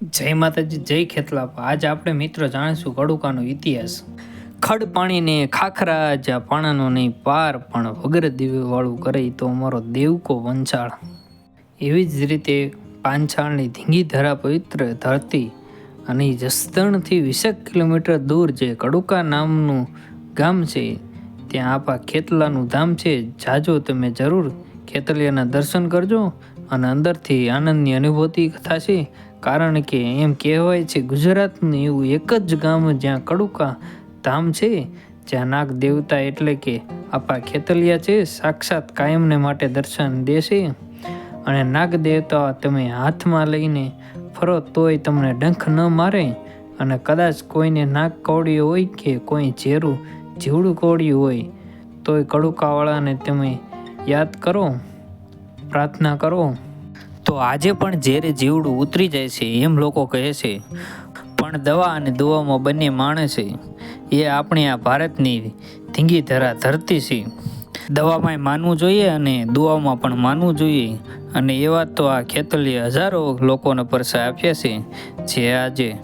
જય માતાજી, જય ખેતલાપા. આજ આપણે મિત્રો જાણીશું કડુકાનો ઇતિહાસ. ખડ પાણીને ખાખરા જ્યાં પાણાનો નહીં, પાર પણ વગર દિવ્ય વાળું કરે તો અમારો દેવકો વંચાળ એવી જ રીતે પાંચાળની ધીંગી ધરા પવિત્ર ધરતી અને જસદણથી વીસેક કિલોમીટર દૂર જે કડુકા નામનું ગામ છે, ત્યાં આપા ખેતલાનું ધામ છે. જાજો તમે જરૂર ખેતલિયાના દર્શન કરજો અને અંદરથી આનંદની અનુભૂતિ થશે. કારણ કે એમ કહેવાય છે, ગુજરાતનું એવું એક જ ગામ જ્યાં કડુકા ધામ છે, જ્યાં નાગ દેવતા એટલે કે આપા ખેતલિયા છે, સાક્ષાત કાયમને માટે દર્શન દેશે અને નાગ દેવતા તમે હાથમાં લઈને ફરો તોય તમને ડંખ ન મારે અને કદાચ કોઈને નાગ કવડ્યું હોય કે કોઈ ઝેરું જીવડું કવડ્યું હોય, તોય કડુકાવાળાને તમે યાદ કરો, પ્રાર્થના કરો. તો આજે પણ ઝેરે જીવડું ઉતરી જાય છે એમ લોકો કહે છે. પણ દવા અને દુવામાં બંને માણે છે. એ આપણી આ ભારતની ધીંગી ધરા ધરતી છે. દવામાં માનવું જોઈએ અને દુવામાં પણ માનવું જોઈએ. અને એવા તો આ ખેતલીએ હજારો લોકોને પરસાય આપ્યા છે, જે આજે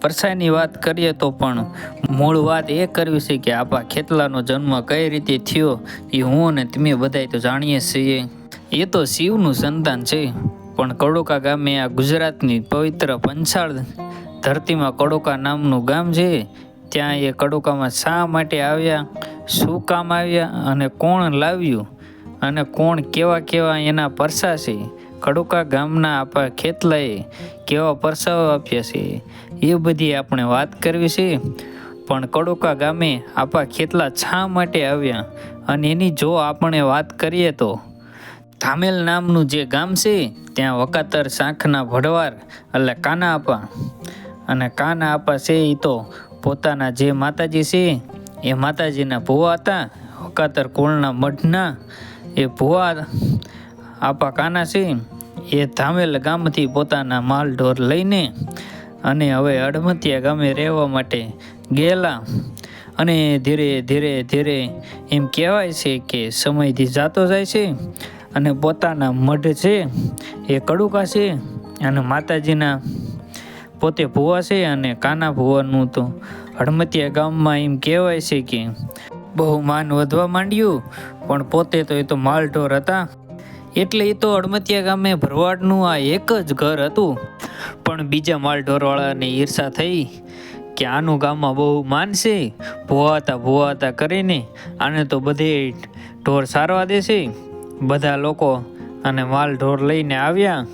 પરસાયની વાત કરીએ તો પણ મૂળ વાત એ કરવી છે કે આપા ખેતલાનો જન્મ કઈ રીતે થયો એ હું અને તમે બધાય તો જાણીએ છીએ. એ તો શિવનું સંતાન છે. પણ કડોકા ગામે આ ગુજરાતની પવિત્ર પંચાળ ધરતીમાં કડોકા નામનું ગામ છે. ત્યાં એ કડોકામાં શા માટે આવ્યા, શું કામ આવ્યા અને કોણ લાવ્યું અને કોણ કેવા કેવા એના પરસા છે. કડોકા ગામના આપણા ખેતલાએ કેવા પરસાઓ આપ્યા છે, એ બધી આપણે વાત કરવી છે. પણ કડોકા ગામે આપણા ખેતલા શા માટે આવ્યા અને એની જો આપણે વાત કરીએ તો ધામેલ નામનું જે ગામ છે, ત્યાં વકાતર શાંખના ભડવાર એટલે કાના આપા. અને કાના આપા છે એ તો પોતાના જે માતાજી છે, એ માતાજીના ભુવા હતા, વકાતર કુળના મઢના. એ ભુવા આપા કાના છે, એ ધામેલ ગામથી પોતાના માલ ઢોર લઈને અને હવે અડમતિયા ગામે રહેવા માટે ગયેલા. અને ધીરે ધીરે ધીરે એમ કહેવાય છે કે સમયથી જાતો જાય છે. અને પોતાના મઢ છે એ કડુકા છે અને માતાજીના પોતે ભુવા છે અને કાના ભુવાનું તો હડમતિયા ગામમાં એમ કહેવાય છે કે બહુ માન વધવા માંડ્યું, પણ પોતે તો એ તો માલઢોર હતા. એટલે એ તો હડમતિયા ગામે ભરવાડનું આ એક જ ઘર હતું. પણ બીજા માલઢોરવાળાને ઈર્ષા થઈ કે આનું ગામમાં બહુ માન છે. ભુવા હતા ભુવા હતા કરીને આને તો બધે ઢોર સારવા દેશે. બધા લોકો અને માલ ઢોર લઈને આવ્યા.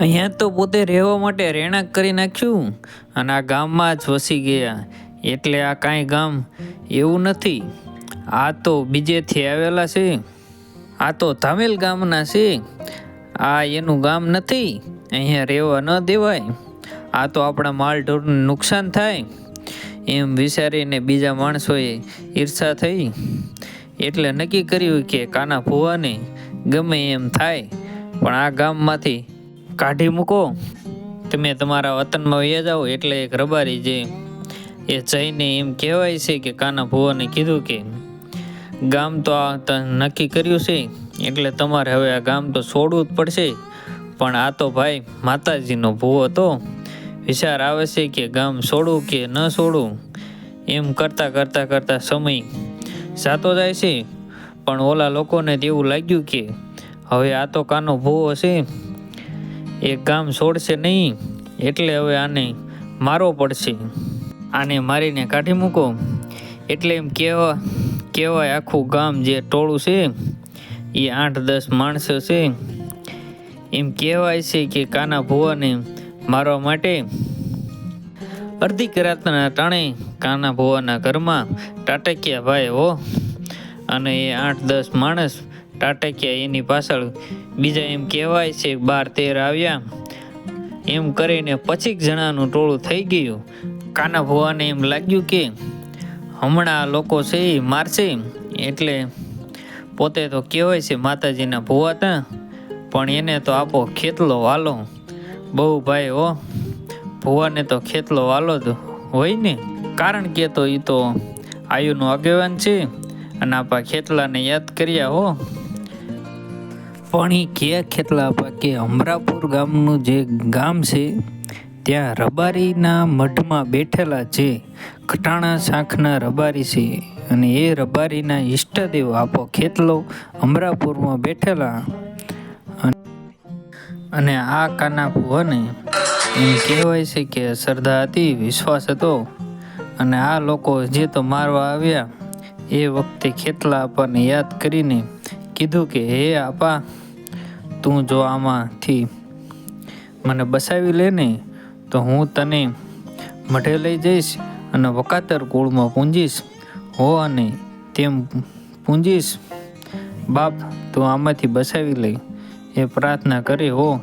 અહીંયા તો પોતે રહેવા માટે રહેણાંક કરી નાખ્યું અને આ ગામમાં જ વસી ગયા. એટલે આ કાંઈ ગામ એવું નથી. આ તો બીજેથી આવેલા છે. આ તો ધામેલ ગામના છે. આ એનું ગામ નથી. અહીંયા રહેવા ન દેવાય. આ તો આપણા માલ ઢોરને નુકસાન થાય. એમ વિચારીને બીજા માણસોએ ઈર્ષા થઈ. એટલે નક્કી કર્યું કે કાના ભુવાને ગમે એમ થાય, પણ આ ગામમાંથી કાઢી મૂકો. તમે તમારા વતનમાં વયા જાઓ એટલે એક રબારી જે એ જઈને એમ કહેવાય છે કે કાના ભુવાને કીધું કે ગામ તો આ નક્કી કર્યું છે, એટલે તમારે હવે આ ગામ તો છોડવું જ પડશે. પણ આ તો ભાઈ માતાજીનો ભૂવો હતો. વિચાર આવે છે કે ગામ છોડું કે ન છોડું, એમ કરતાં કરતાં કરતાં સમય જાતો જાય છે. પણ ઓલા લોકોને તેવું લાગ્યું કે હવે આ તો કાનો ભૂવો છે. એ ગામ છોડશે નહીં, એટલે હવે આને મારવો પડશે. આને મારીને કાઢી મૂકો. એટલે એમ કહેવા કહેવાય આખું ગામ જે ટોળું છે એ આઠ દસ માણસો છે. એમ કહેવાય છે કે કાના ભુવાને મારવા માટે અડધી કરાતના ટાણે કાના ભુવાના ઘરમાં ટાટકિયા ભાઈ હો. અને એ આઠ દસ માણસ ટાટકિયા એની પાછળ. બીજા એમ કહેવાય છે, બાર તેર આવ્યા. એમ કરીને પચીક જણાનું ટોળું થઈ ગયું. કાના ભુવાને એમ લાગ્યું કે હમણાં આ લોકો છે એ મારશે. એટલે પોતે તો કહેવાય છે, માતાજીના ભુવા હતા. પણ એને તો આપો ખેતલો વાલો. બહુ ભાઈ હો. ભુવાને તો ખેતલો વાલો જ હોય ને. કારણ કે તો એ તો આયુનું આગેવાન છે અને આપા ખેતલાને યાદ કર્યા હો. પણ એ કે ખેતલા આપા કે અમરાપુર ગામનું જે ગામ છે, ત્યાં રબારીના મઢમાં બેઠેલા જે ખટાણા શાંખના રબારી છે અને એ રબારીના ઈષ્ટદેવ આપો ખેતલો અમરાપુરમાં બેઠેલા. અને આ કાના ભુવને એમ કહેવાય છે કે શ્રદ્ધા હતી, વિશ્વાસ હતો. અને આ લોકો જે તો મારવા આવ્યા, એ વખતે ખેતલા આપણને યાદ કરીને કીધું કે, હે આપા, તું જો આમાંથી મને બસાવી લે ને, તો હું તને મઢે લઈ જઈશ અને વકાતર કુળમાં પૂંજીશ. હો અને તેમ પૂંજીશ. બાપ, તું આમાંથી બસાવી લઈ એ પ્રાર્થના કરી, હો.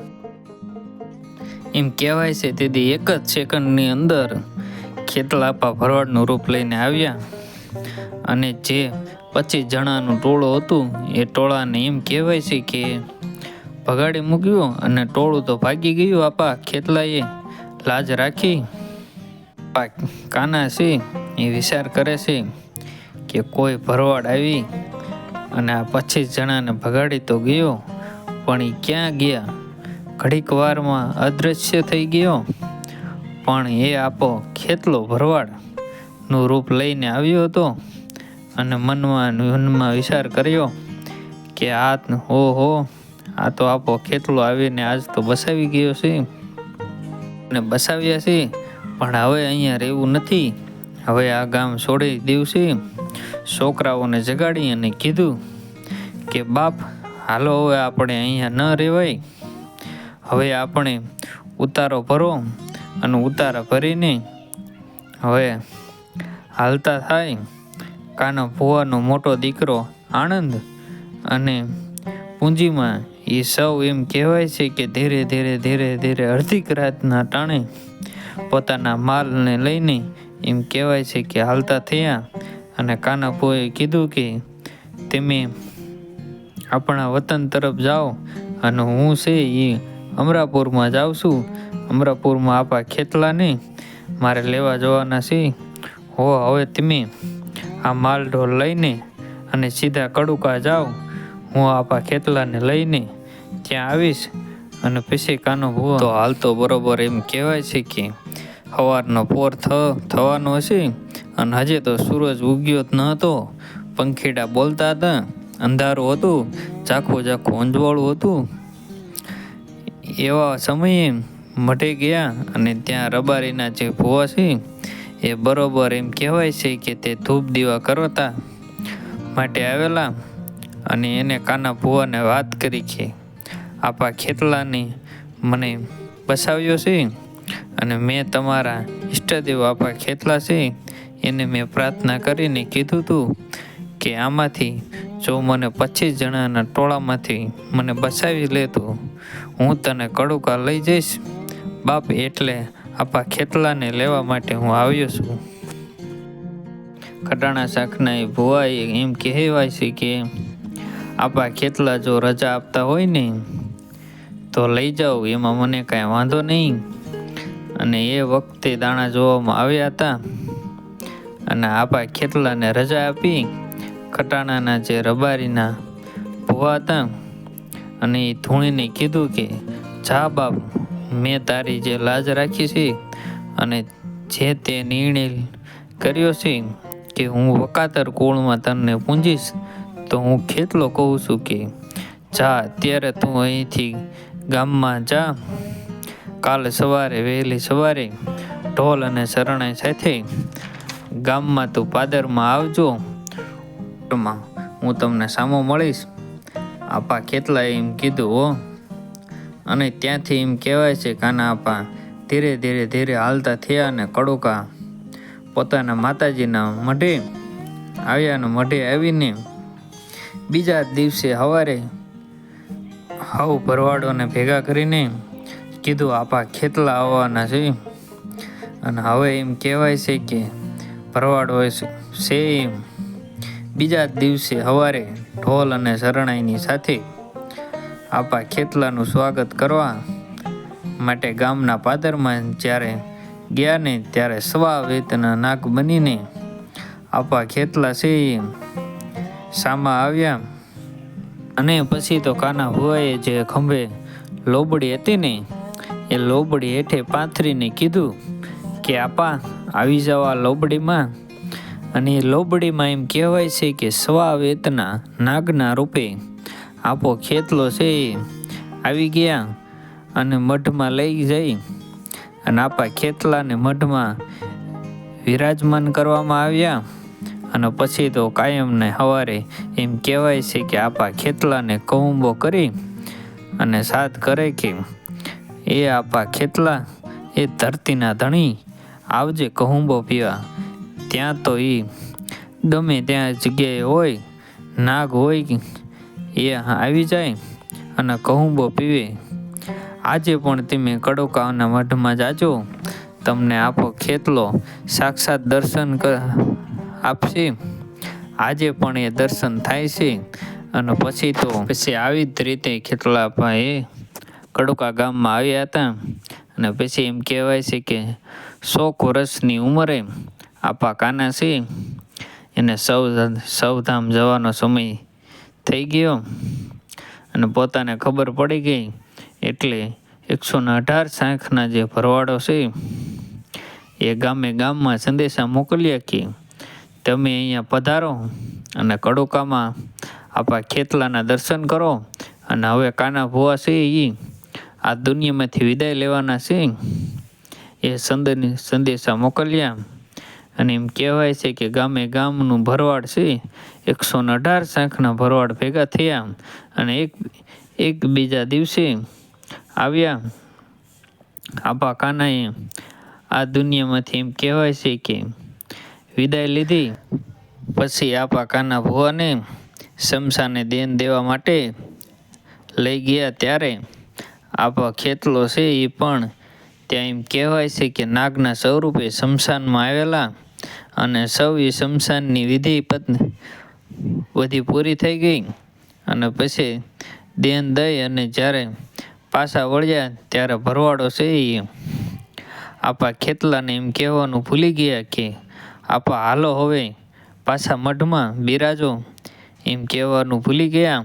એમ કહેવાય છે, તેથી એક જ સેકન્ડની અંદર ખેતલાપા ભરવાડનું રૂપ લઈને આવ્યા. અને જે પચીસ જણાનું ટોળું હતું, એ ટોળાને એમ કહેવાય છે કે ભગાડી મૂક્યું અને ટોળું તો ભાગી ગયું. આપા, ખેતલાએ લાજ રાખી? કાના છે? એ વિચાર કરે છે કે કોઈ ભરવાડ આવી અને આ પચીસ જણાને ભગાડી તો ગયો, પણ એ ક્યાં ગયા? ઘડીક વારમાં અદૃશ્ય થઈ ગયો. પણ એ આપો ખેતલો ભરવાડનું રૂપ લઈને આવ્યો હતો અને મનમાં મનમાં વિચાર કર્યો કે આ ઓહો આ તો આપો ખેતલો આવીને આજ તો બસાવી ગયો છે. અને બસાવ્યા છે, પણ હવે અહીંયા રહેવું નથી. હવે આ ગામ છોડી દેવું છે. છોકરાઓને જગાડી અને કીધું કે, બાપ, હાલો હવે આપણે અહીંયા ન રહેવાય. હવે આપણે ઉતારો ભરો અને ઉતારા ભરીને હવે હાલતા થાય કાનો ભુવાનો મોટો દીકરો આનંદ અને પૂંજીમાં એ સૌ એમ કહેવાય છે કે ધીરે ધીરે ધીરે ધીરે અડધી રાતના ટાણે પોતાના માલને લઈને એમ કહેવાય છે કે હાલતા થયા અને કાનાપુએ કીધું કે તમે આપણા વતન તરફ જાઓ અને હું છે એ અમરાપુરમાં જાઉં છું. અમરાપુરમાં આપા ખેતલાને મારે લેવા જવાના છે. હો, હવે તમે આ માલ ઢોલ લઈને અને સીધા કડુકા જાઓ. હું આપા ખેતલાને લઈને ત્યાં આવીશ અને પછી કાનો ભૂવો. તો હાલ તો બરોબર એમ કહેવાય છે કે સવારનો પોર થવાનો હશે અને હજે તો સૂરજ ઉગ્યો જ ન હતો. પંખીડા બોલતા હતા. અંધારું હતું. ઝાખું ઝાખું અંજવાળું હતું. એવા સમયે મઢે ગયા અને ત્યાં રબારીના જે ભુવા છે, એ બરોબર એમ કહેવાય છે કે તે ધૂપ દીવા કરતા માટે આવેલા અને એને કાના ભુવાને વાત કરી કે, આપા ખેતલાની મને બસાવ્યો છે અને મેં તમારા ઈષ્ટદેવ આપા ખેતલા છે, એને મેં પ્રાર્થના કરીને કીધું હતું કે આમાંથી જો મને પચીસ જણાના ટોળામાંથી મને બસાવી લે તો હું તને કડુકા લઈ જઈશ. બાપ એટલે આપા ખેતલાને લેવા માટે હું આવ્યો છું. ખટાણા શાકના એ ભુવાએ એમ કહેવાય છે કે, આપા ખેતલા જો રજા આપતા હોય ને, તો લઈ જાઓ, એમાં મને કાંઈ વાંધો નહીં. અને એ વખતે દાણા જોવામાં આવ્યા હતા. અને આપા ખેતલાને રજા આપી, ખટાણાના જે રબારીના ભુવા હતા અને એ ધૂણીને કીધું કે, જા બાપ, મેં તારી જે લાજ રાખી છે અને જે તે નિર્ણય કર્યો છે કે હું વકાતર કુળમાં તને પૂંજીશ, તો હું ખેતલો કહું છું કે, જા, અત્યારે તું અહીંથી ગામમાં જા. કાલે સવારે, વહેલી સવારે ઢોલ અને શરણાઈ સાથે ગામમાં તું પાદરમાં આવજો. હું તમને સામો મળીશ. આપા કેટલા એમ કીધું, હો. અને ત્યાંથી એમ કહેવાય છે કાના આપા ધીરે ધીરે ધીરે હાલતા થયા અને કડુકા પોતાના માતાજીના મઢે આવ્યા અને મઢે આવીને બીજા દિવસે સવારે હવ ભરવાડોને ભેગા કરીને કીધું, આપા ખેતલા આવવાના છે. અને હવે એમ કહેવાય છે કે ભરવાડ છે એમ બીજા દિવસે સવારે ઢોલ અને શરણાઈની સાથે આપા ખેતલાનું સ્વાગત કરવા માટે ગામના પાદરમાં જ્યારે ગયા ને ત્યારે સ્વા વેતના નાક બનીને આપા ખેતલા છે સામા આવ્યા. અને પછી તો કાના ભુવાએ જે ખંભે લોબડી હતી ને, એ લોબડી હેઠે પાથરીને કીધું કે, આપા, આવી જવા લોબડીમાં અને લોબડીમાં એમ કહેવાય છે કે સ્વા વેતના નાગના રૂપે આપો ખેતલો છે આવી ગયા અને મઢમાં લઈ જઈ અને આપા ખેતલાને મઢમાં વિરાજમાન કરવામાં આવ્યા અને પછી તો કાયમને સવારે એમ કહેવાય છે કે આપા ખેતલાને કૌંબો કરી અને સાથ કરે કે, એ આપા ખેતલા, એ ધરતીના ધણી, આવજે કહુંબો પીવા. ત્યાં તો એ ગમે ત્યાં જગ્યાએ હોય, નાગ હોય, એ આવી જાય અને કહુંબો પીવે. આજે પણ તમે કડોકાના મઢમાં જાજો, તમને આપો ખેતલો સાક્ષાત દર્શન આપશે. આજે પણ એ દર્શન થાય છે અને પછી તો, પછી આવી જ રીતે ખેતલાભાઈ કડોકા ગામમાં આવ્યા હતા. અને પછી એમ કહેવાય છે કે સો વર્ષની ઉંમરે આપા કાના છે? એને સૌ સૌધામ જવાનો સમય થઈ ગયો. અને પોતાને ખબર પડી ગઈ એટલે એકસો ને અઢાર શાંખના જે ભરવાડો છે, એ ગામે ગામમાં સંદેશા મોકલ્યા કે તમે અહીંયા પધારો અને કડોકામાં આપા ખેતલાના દર્શન કરો અને હવે કાના ભુવા છે એ આ દુનિયામાંથી વિદાય લેવાના છે? એ સંદ સંદેશા મોકલ્યા. અને એમ કહેવાય છે કે ગામે ગામનું ભરવાડ છે, એકસો ને અઢાર શાંખના ભરવાડ ભેગા થયા અને એક એક બીજા દિવસે આવ્યા. આપા કાનાએ આ દુનિયામાંથી એમ કહેવાય છે કે વિદાય લીધી. પછી આપા કાના ભુવાને શમશાને દેન દેવા માટે લઈ ગયા ત્યારે આપા ખેતલો છે એ પણ ત્યાં એમ કહેવાય છે કે નાગના સ્વરૂપે શમશાનમાં આવેલા અને સૌએ શમશાનની વિધિ પત્ની બધી પૂરી થઈ ગઈ અને પછી દેન દઈ અને જ્યારે પાછા વળ્યા ત્યારે ભરવાડો છે એ આપા ખેતલાને એમ કહેવાનું ભૂલી ગયા કે આપા હાલો હવે પાછા મઢમાં બિરાજો એમ કહેવાનું ભૂલી ગયા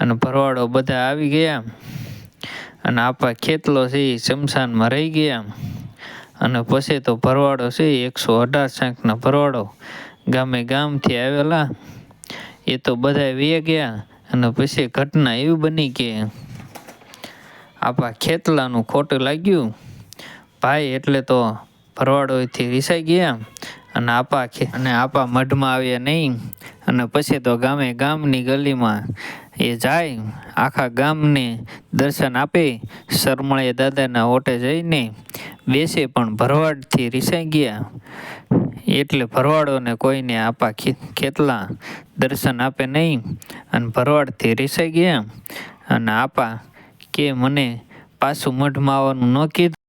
અને ભરવાડો બધા આવી ગયા અને આપા ખેતલો છે એ શમશાનમાં રહી ગયા. અને પછી તો ભરવાડો છે એકસો અઢાર શાંખના ભરવાડો. ગામે ગામથી આવેલા, એ તો બધા વે ગયા અને પછી ઘટના એવી બની કે આપા ખેતલાનું ખોટું લાગ્યું. ભાઈ એટલે તો ભરવાડોથી રિસાઈ ગયા અને આપા અને આપા મઢમાં આવ્યા નહીં. અને પછી તો ગામે ગામની ગલીમાં એ જાય, આખા ગામને દર્શન આપે, શરમળે દાદાના ઓટે જઈને બેસે પણ ભરવાડથી રિસાઈ ગયા. એટલે ભરવાડોને કોઈને આપા ખેતલા દર્શન આપે નહીં અને ભરવાડથી રિસાઈ ગયા. અને આપા કે મને પાછું મઢમાં આવવાનું ન કીધું.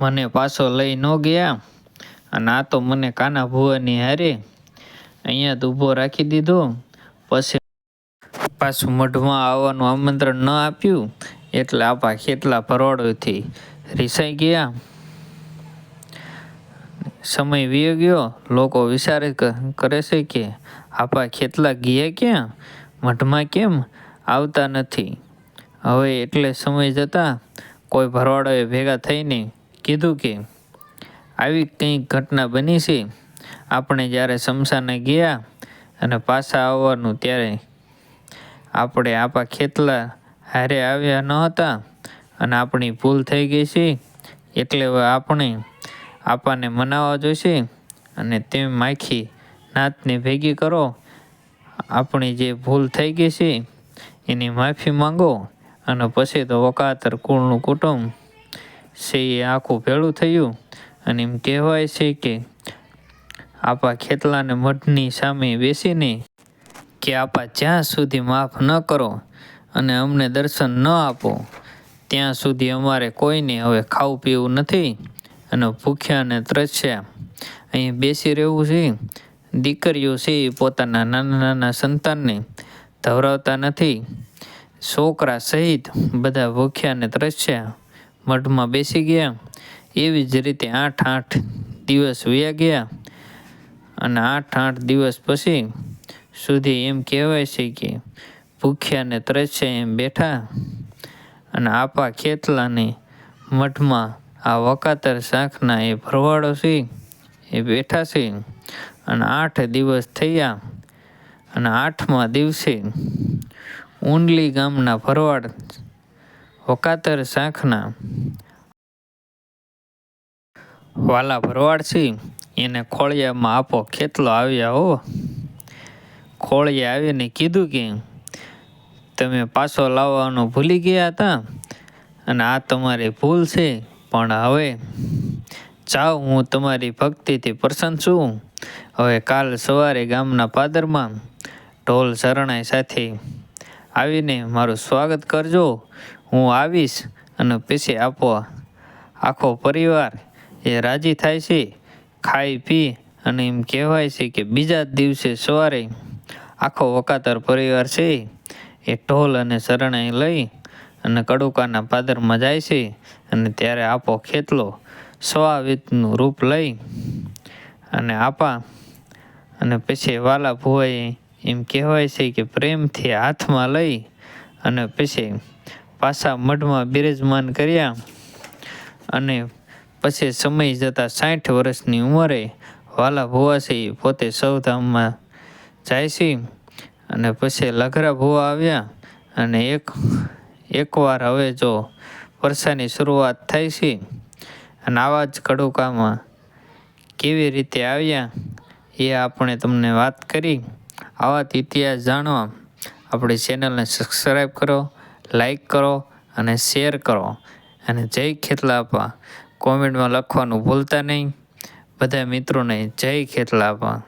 મને પાછો લઈ ન ગયા. અને આ તો મને કાના ભુવાની હારે અહીંયા જ ઊભો રાખી દીધો. પછી પાછું મઢમાં આવવાનું આમંત્રણ ન આપ્યું, એટલે આપા ખેતલા ભરવાડોથી રિસાઈ ગયા. સમય વીયો ગયો, લોકો વિચારે કરે છે કે આપા કેટલા ગયા ક્યાં, મઢમાં કેમ આવતા નથી? હવે એટલે સમય જતાં કોઈ ભરવાડોએ ભેગા થઈને કીધું કે, આવી કંઈક ઘટના બની છે. આપણે જ્યારે શમશાને ગયા અને પાછા આવવાનું ત્યારે આપણે આપા ખેતલા હારે આવ્યા ન હતા અને આપણી ભૂલ થઈ ગઈ છે. એટલે હવે આપણે આપાને મનાવવા જોઈશે અને તે માખી નાતને ભેગી કરો. આપણી જે ભૂલ થઈ ગઈ છે, એની માફી માંગો અને પછી તો વકાતર કુળનું કુટુંબ છે એ આખું ભેળું થયું. અને એમ કહેવાય છે કે આપા ખેતલાને મઢની સામે બેસીને કે આપા જ્યાં સુધી માફ ન કરો અને અમને દર્શન ન આપો, ત્યાં સુધી અમારે કોઈને હવે ખાવું પીવું નથી અને ભૂખ્યા અને ત્રસ્યા. અહીં બેસી રહેવું છે. દીકરીઓ છે પોતાના નાના નાના સંતાનને ધવરાવતા નથી. છોકરા સહિત બધા ભૂખ્યા અને ત્રસ્યા. મઢમાં બેસી ગયા. એવી જ રીતે આઠ આઠ દિવસ વ્યા ગયા અને આઠ આઠ દિવસ પછી સુધી એમ કહેવાય છે કે ભૂખ્યા ને ત્રસ્યા એમ બેઠા અને આપા ખેતલાને મઠમાં આ વકાતર શાખના એ ભરવાડો છે, એ બેઠા છે અને આઠ દિવસ થયા અને આઠમા દિવસે ઊંડલી ગામના ભરવાડ વકાતર શાખના વાલા ભરવાડ છે, એને ખોળિયામાં આપો ખેતલો આવ્યા હો. ખોળીએ આવીને કીધું કે તમે પાછો લાવવાનું ભૂલી ગયા હતા અને આ તમારી ભૂલ છે, પણ હવે જાઓ, હું તમારી ભક્તિથી પ્રસન્ન છું. હવે કાલ સવારે ગામના પાદરમાં ઢોલ શરણાઈ સાથે આવીને મારું સ્વાગત કરજો. હું આવીશ અને પીસી આપો. આખો પરિવાર એ રાજી થાય છે. ખાઈ પી અને એમ કહેવાય છે કે બીજા દિવસે સવારે આખો વકાતર પરિવાર છે. એ ઢોલ અને શરણાઈ લઈ અને કડુકાના પાદરમાં જાય છે અને ત્યારે આપો ખેતલો સ્વાવિતનું રૂપ લઈ અને આપા અને પછી વાલા ભુવાએ એમ કહેવાય છે કે પ્રેમથી હાથમાં લઈ અને પછી પાછા મઢમાં બિરાજમાન કર્યા અને પછી સમય જતાં સાઠ વર્ષની ઉંમરે વાલા ભુવા પોતે સૌધામમાં જાય છે. અને પછી લઘરા ભુવા આવ્યા અને એક એકવાર હવે જો વર્ષાની શરૂઆત થાય છે. અને આવા જ કડુકામાં કેવી રીતે આવ્યા એ આપણે તમને વાત કરી. આવા જ ઇતિહાસ જાણવા આપણી ચેનલને સબસ્ક્રાઈબ કરો લાઈક કરો અને શેર કરો. અને જય ખેતલાપા. કોમેન્ટમાં લખવાનું ભૂલતા નહીં. બધા મિત્રોને જય ખેતલાપા.